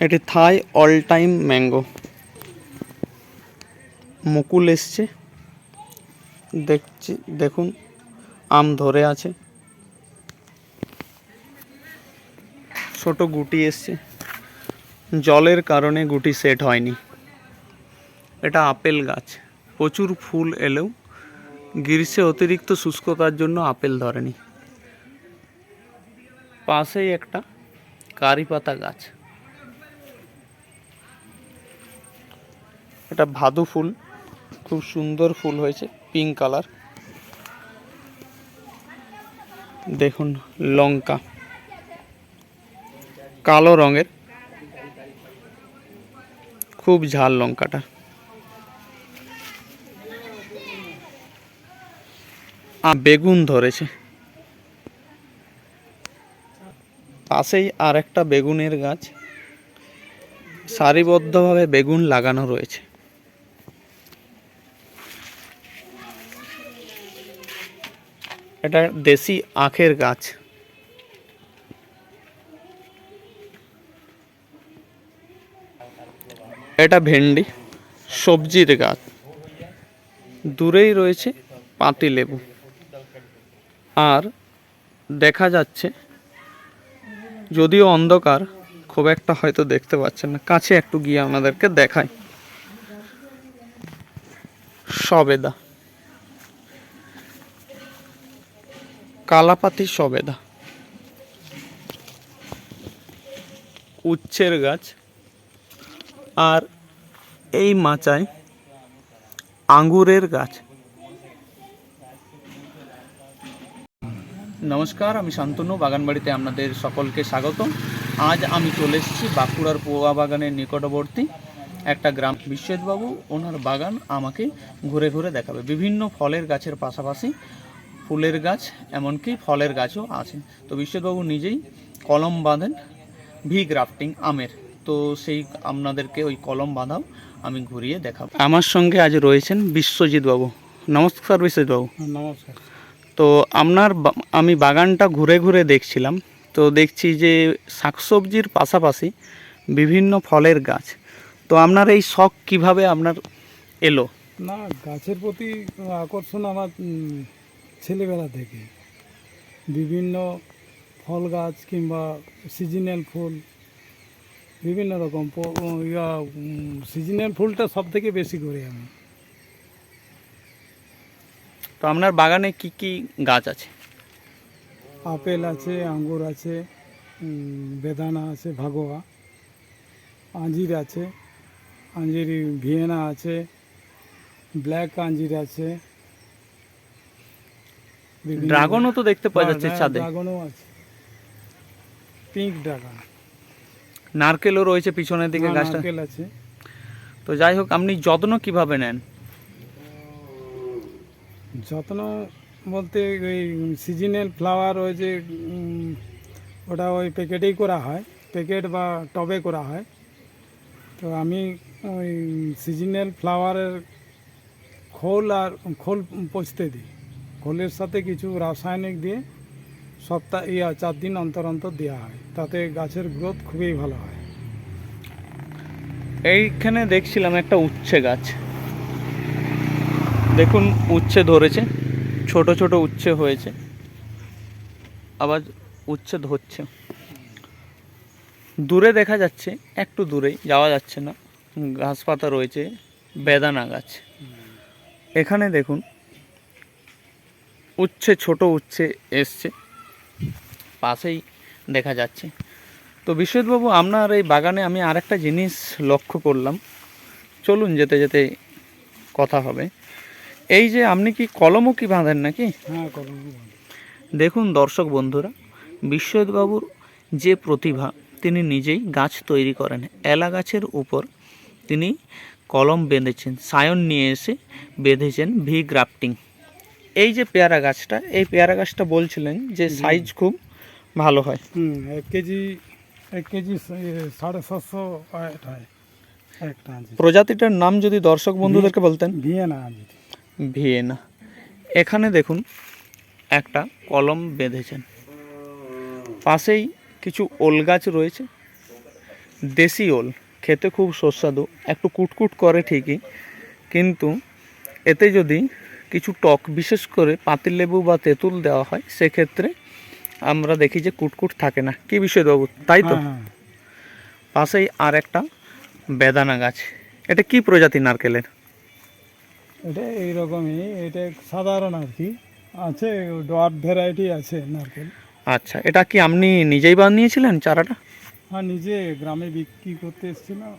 এটি Thai all time mango. মুকুল এসছে। দেখছি, দেখুন, আম ধরে আছে। ছোট গুটি এসছে। জলের কারণে গুটি সেট হয়নি। এটা আপেল গাছ। প্রচুর ফুল এলেও গ্রীষ্মে অতিরিক্ত শুষ্কতার জন্য আপেল ধরেনি। পাশেই একটা কারি পাতা গাছ। এটা ভাদু ফুল, খুব সুন্দর ফুল হয়েছে পিঙ্ক কালার দেখুন, লঙ্কা। কালো রঙের। খুব ঝাল লঙ্কাটা। বেগুন ধরেছে। পাশেই আর একটা বেগুনের গাছ। সারিবদ্ধভাবে বেগুন লাগানো রয়েছে। এটা দেশি আখের গাছ। এটা ভেন্ডি, সবজির গাছ। দূরেই রয়েছে পাতি লেবু। আর দেখা যাচ্ছে, যদিও অন্ধকার, খুব একটা হয়তো দেখতে পাচ্ছেন না। কাছে একটু গিয়ে আপনাদেরকে দেখায় সবেদা। কালাপাতি সবেদা। উচ্ছের গাছ। আর এই মাচায় আঙ্গুরের গাছ। নমস্কার আমি শান্তনু। বাগানবাড়িতে আপনাদের সকলকে স্বাগত আজ আমি চলে এসেছি বাঁকুড়ার পোয়া বাগানের নিকটবর্তী একটা গ্রাম। বিশ্বজিৎবাবু ওনার বাগান আমাকে ঘুরে ঘুরে দেখাবে। বিভিন্ন ফলের গাছের পাশাপাশি ফুলের গাছ এমনকি ফলের গাছও আছে। তো বিশ্বজিৎবাবু নিজেই কলম বাঁধেন ভি গ্রাফটিং আমের। তো সেই আপনাদেরকে ওই কলম বাঁধাও আমি ঘুরিয়ে দেখাবো। আমার সঙ্গে আজ রয়েছেন বিশ্বজিৎ বাবু নমস্কার বিশ্বজিৎ বাবু নমস্কার। তো আপনার বা- আমি বাগানটা ঘুরে ঘুরে দেখছিলাম। তো দেখছি যে শাকসবজির পাশাপাশি বিভিন্ন ফলের গাছ। তো আপনার এই শখ কীভাবে আপনার এলো? না গাছের প্রতি আকর্ষণ আমার ছেলেবেলা থেকে। বিভিন্ন ফল গাছ কিংবা সিজনাল ফুল বিভিন্ন রকম ইয়া সিজনাল ফুলটা সব থেকে বেশি করি আমি। তো আপনার বাগানে কি কি গাছ আছে? আপেল আছে আঙ্গুর আছে বেদানা আছে ভাগোয়া আঞ্জির আছে আঞ্জির ভিয়েনা আছে ব্ল্যাক আঞ্জির আছে ড্রাগনও তো দেখতে পাওয়া যাচ্ছে হ্যাঁ, ছাদে। ড্রাগনও আছে। Pink dragon. নারকেলও রয়েছে পিছনের দিকে হ্যাঁ, গাছটা। নারকেল আছে। তো যাই হোক আপনি যত্ন কীভাবে নেন? যত্ন বলতে ওই সিজনাল ফ্লাওয়ার ওই যে ওটা ওই প্যাকেটেই করা হয়। প্যাকেট বা টবে করা হয়। তো আমি ওই সিজনাল ফ্লাওয়ারের খোল আর খোল পচতে দিই। খোলের সাথে কিছু রাসায়নিক দিয়ে সপ্তাহ ইয়া চার দিন অন্তর অন্তর দেওয়া হয়। তাতে গাছের গ্রোথ খুবই ভালো হয়। এইখানে দেখছিলাম একটা উচ্ছে গাছ। দেখুন, উচ্ছে ধরেছে। ছোট ছোট উচ্ছে হয়েছে। আবার উচ্ছে ধরছে। দূরে দেখা যাচ্ছে, একটু দূরেই, যাওয়া যাচ্ছে না। ঘাস পাতা রয়েছে, বেদানা গাছ। এখানে দেখুন উচ্ছে ছোট উচ্ছে এসছে। পাশেই দেখা যাচ্ছে। তো বিশ্বজিৎবাবু আপনার এই বাগানে আমি আরেকটা জিনিস লক্ষ্য করলাম। চলুন যেতে যেতে কথা হবে। এই যে আপনি কি কলমও কি বাঁধেন নাকি? হ্যাঁ দেখুন দর্শক বন্ধুরা বিশ্বজিৎবাবুর যে প্রতিভা তিনি নিজেই গাছ তৈরি করেন। এলা গাছের উপর তিনি কলম বেঁধেছেন সায়ন নিয়ে এসে বেঁধেছেন ভি গ্রাফটিং। এই যে পেয়ারা গাছটা এই পেয়ারা গাছটা বলছিলেন যে সাইজ খুব ভালো হয়। হুম এক কেজি এক কেজি সাড়ে সাতশো হয়। প্রজাতিটার নাম যদি দর্শক বন্ধুদেরকে বলতেন। Vienna Vienna. এখানে দেখুন একটা কলম বেঁধেছেন। পাশেই কিছু ওল গাছ রয়েছে। দেশি ওল খেতে খুব সুস্বাদু একটু কুটকুট করে ঠিকই। কিন্তু এতে যদি কিছু টক বিশেষ করে পাতিলেবু বা তেঁতুল দেওয়া হয় সেক্ষেত্রে আমরা দেখি যে কুটকুট থাকে না। কি বিষয় বাবু? তাই তো? হ্যাঁ, হ্যাঁ। পাশেই আর একটা বেদানা গাছ। এটা কি প্রজাতি নারকেলের? এটা এইরকমই এটা সাধারণ আর কি। আছে ডোয়ার ভ্যারাইটি আছে নারকেল। আচ্ছা এটা কি আপনি নিজেই বানিয়েছিলেন চারাটা? হ্যাঁ নিজে গ্রামে বিক্রি করতে এসেছিলাম।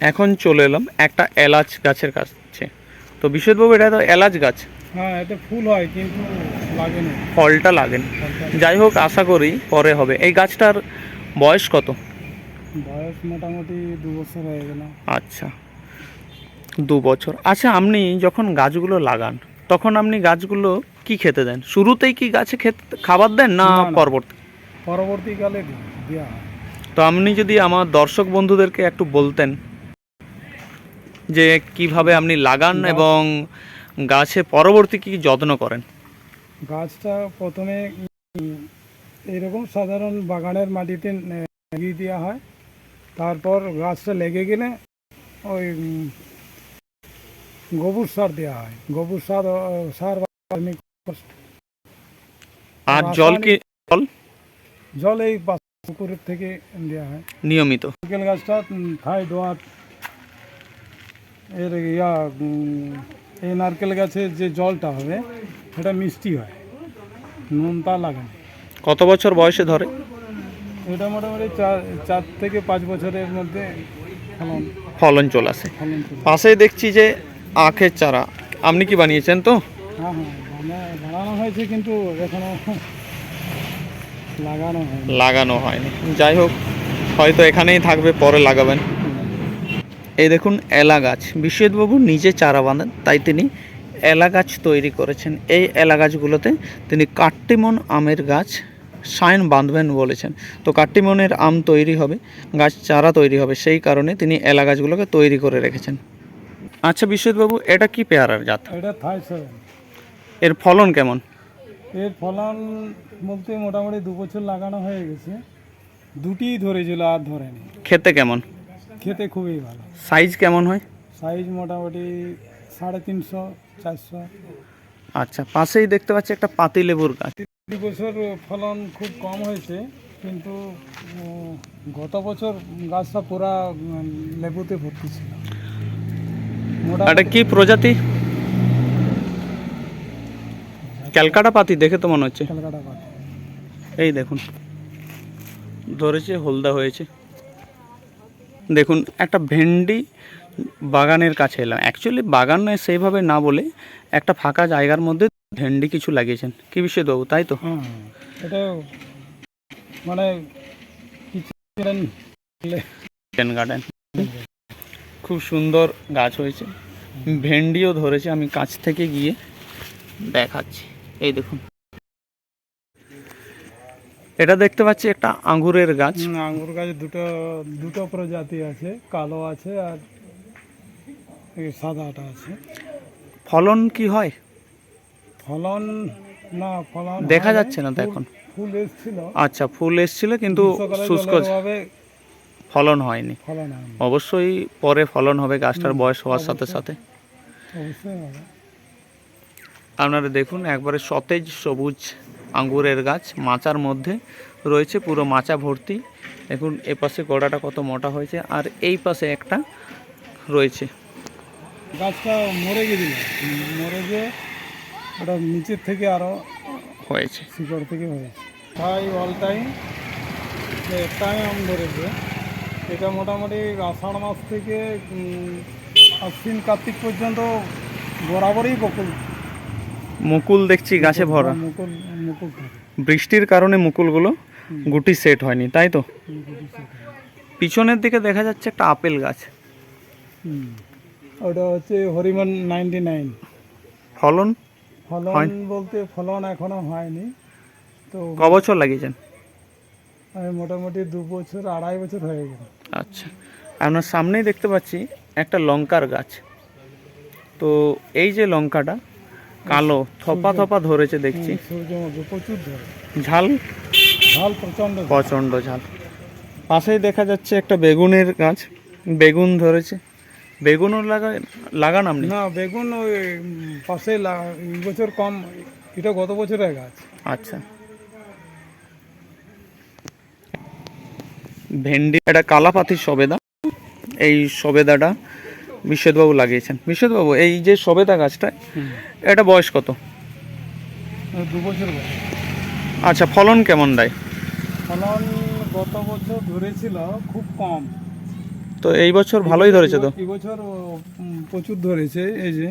এখন চলে এলাম একটা এলাচ গাছের কাছে তো বিশ্বজিৎবাবু এটা তো এলাচ গাছ। হ্যাঁ এটা ফুল হয় কিন্তু লাগে না। ফলটা লাগেন যাই হোক আশা করি পরে হবে। এই গাছটার বয়স কত? বয়স মোটামুটি দু বছর হয়ে গেল। আচ্ছা দু বছর। আচ্ছা আপনি যখন গাছগুলো লাগান তখন আপনি গাছগুলো কি খেতে দেন? শুরুতেই কি গাছে খেতে খাবার দেন না না, না। পরবর্তী? পরবর্তীকালে দেওয়া তো আপনি যদি আমার দর্শক বন্ধুদেরকে একটু বলতেন যে কীভাবে আপনি লাগান এবং গাছে পরবর্তী কি যত্ন করেন? গাছটা প্রথমে এরকম সাধারণ বাগানের মাটিতে লাগিয়ে দেওয়া হয়। তারপর গাছটা লেগে গেলে ওই গোবর সার দেওয়া হয়। গোবর সার সার আর জল কি জল? জল এই পুকুরের থেকে দেওয়া হয়। নিয়মিত। নারকেল গাছটা খায় ডোয়ার এর ইয়া এই নারকেল গাছের যে জলটা হবে সেটা মিষ্টি হয়। নুনটা লাগে না। কত বছর বয়সে ধরে? এটা মোটামুটি চার চার থেকে পাঁচ বছরের মধ্যে ফলন ফলন চলে আসে। ফলন চলে পাশেই দেখছি যে আখের চারা। আপনি কি বানিয়েছেন তো? হ্যাঁ হ্যাঁ বানানো হয়েছে কিন্তু এখনও লাগানো লাগানো হয়নি। যাই হোক হয়তো এখানেই থাকবে পরে লাগাবেন। এই দেখুন এলা গাছ। বিশ্বজিৎবাবু নিজে চারা বাঁধেন তাই তিনি এলা গাছ তৈরি করেছেন। এই এলা গাছগুলোতে তিনি কাট্টিমন আমের গাছ সাইন বাঁধবেন বলেছেন। তো কাট্টিমনের আম তৈরি হবে গাছ চারা তৈরি হবে সেই কারণে তিনি এলা গাছগুলোকে তৈরি করে রেখেছেন। আচ্ছা বিশ্বজিৎবাবু এটা কি পেয়ারার জাত? এটা থাই সেভেন এর ফলন কেমন? এর ফলন বলতে মোটামুটি দু বছর লাগানো হয়ে গেছে। দুটিই ধরেছিল আর ধরেনি। খেতে কেমন? খেতে খুবই ভালো। সাইজ কেমন হয়? সাইজ মোটামুটি সাড়ে তিনশো চারশো। আচ্ছা পাশেই দেখতে পাচ্ছি একটা পাতি লেবুর গাছ। দুই বছর ফলন খুব কম হয়েছে কিন্তু গত বছর গাছটা পুরা লেবুতে ভর্তি ছিল। এটা কি প্রজাতি? ক্যালকাটা পাতি দেখে তো মনে হচ্ছে। ক্যালকাটা পাতা। এই দেখুন ধরেছে হলদা হয়েছে। দেখুন একটা ভেন্ডি বাগানের কাছে এলাম। অ্যাকচুয়ালি বাগানে সেইভাবে না বলে একটা ফাঁকা জায়গার মধ্যে ভেন্ডি কিছু লাগিয়েছেন। কি বিষয় দেবো তাই তো? এটা মানে কিচেন গার্ডেন খুব সুন্দর গাছ হয়েছে। ভেন্ডিও ধরেছে আমি কাছ থেকে গিয়ে দেখাচ্ছি। এই দেখুন। এটা দেখতে পাচ্ছি একটা আঙ্গুরের গাছ। আঙ্গুর গাছে দুটো দুটো প্রজাতি আছে কালো আছে আর সাদাটা আছে। ফলন কি হয়? ফলন না ফলন দেখা যাচ্ছে না তো ফুল- এখন। ফুল এসেছিল। আচ্ছা ফুল এসছিল কিন্তু শুষ্ক ফলন হয়নি। অবশ্যই পরে ফলন হবে গাছটার বয়স হওয়ার সাথে সাথে। আপনারা দেখুন একবারে সতেজ সবুজ আঙ্গুরের গাছ মাচার মধ্যে রয়েছে পুরো মাচা ভর্তি। দেখুন এ পাশে গোড়াটা কত মোটা হয়েছে আর এই পাশে একটা রয়েছে। গাছটা মরে গেছিল। মরে গিয়ে ওটা নিচের থেকে আরও হয়েছে। শিকড় থেকে হয়েছে। অল টাইম আম ধরেছে। এটা মোটামুটি আষাঢ় মাস থেকে আশ্বিন কার্তিক পর্যন্ত বরাবরই বকুল। মুকুল দেখছি গাছে ভরা। মুকুল মুকুল বৃষ্টির কারণে মুকুলগুলো গুটি সেট হয়নি তাই তো? পিছনের দিকে দেখা যাচ্ছে একটা আপেল গাছ। ওটা হচ্ছে হরিমন নাইনটি নাইন। ফলন? ফলন বলতে ফলন এখনও হয়নি তো ক বছর লাগিয়েছেন? আমি মোটামুটি দু বছর আড়াই বছর হয়ে গেল। আচ্ছা। আপনার সামনেই দেখতে পাচ্ছি একটা লঙ্কার গাছ। তো এই যে লঙ্কাটা কালো থপা থপা ধরেছে দেখছি। সূর্যমুখী প্রচুর ধরে ঝাল? ঝাল প্রচণ্ড ঝাল। প্রচণ্ড ঝাল। পাশেই দেখা যাচ্ছে একটা বেগুনের গাছ। বেগুন ধরেছে। বেগুনও লাগা লাগান আপনি? না বেগুন ওই পাশে এই বছর কম এটা গত বছরের গাছ। আচ্ছা। ভেন্ডি এটা কালাপাতি সবেদা। এই সবেদাটা বিশ্বদবাবু লাগিয়েছেন। বিশ্বদবাবু এই যে সবেদা গাছটা এটা বয়স কত? ওই দু বছর আচ্ছা ফলন কেমন দেয়? ফলন গত বছর ধরেছিল খুব কম। তো এই বছর ভালোই ধরেছে তো? এই বছর প্রচুর ধরেছে এই যে।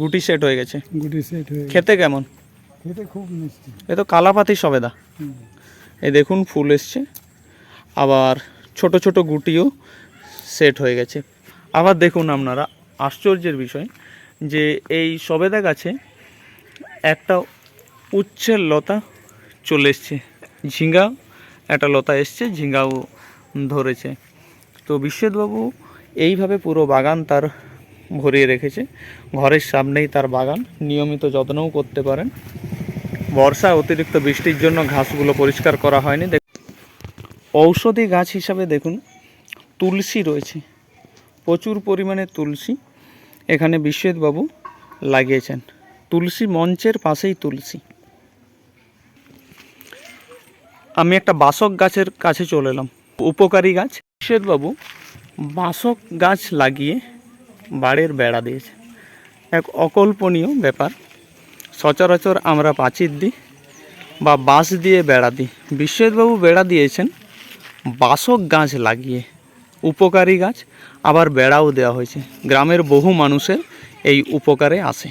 গুটি সেট হয়ে গেছে। গুটি সেট হয়ে খেতে কেমন? খেতে খুব মিষ্টি। এ তো কালাপাতি সবেদা। এই দেখুন ফুল এসছে। আবার ছোট ছোট গুটিও সেট হয়ে গেছে। আবার দেখুন আপনারা, আশ্চর্যের বিষয় যে এই সবেদা গাছে একটা উচ্ছের লতা চলে এসছে। ঝিঙ্গা একটা লতা এসছে, ঝিঙ্গাও ধরেছে। তো বিশ্বজিৎবাবু এইভাবে পুরো বাগান তার ভরিয়ে রেখেছে। ঘরের সামনেই তার বাগান, নিয়মিত যত্নও করতে পারেন। বর্ষা অতিরিক্ত বৃষ্টির জন্য ঘাসগুলো পরিষ্কার করা হয়নি। ঔষধি গাছ হিসাবে দেখুন, তুলসী রয়েছে। প্রচুর পরিমাণে তুলসী এখানে বিশ্বজিৎবাবু লাগিয়েছেন। তুলসী মঞ্চের পাশেই তুলসী। আমি একটা বাসক গাছের কাছে চলে এলাম। উপকারী গাছ। বিশ্বজিৎবাবু বাসক গাছ লাগিয়ে বাড়ির বেড়া দিয়েছে। এক অকল্পনীয় ব্যাপার। সচরাচর আমরা পাঁচির দিই বা বাঁশ দিয়ে বেড়া দিই। বিশ্বজিৎবাবু বেড়া দিয়েছেন বাসক গাছ লাগিয়ে। উপকারী গাছ। আবার বেড়াও দেওয়া হয়েছে। গ্রামের বহু মানুষের এই উপকারে আসে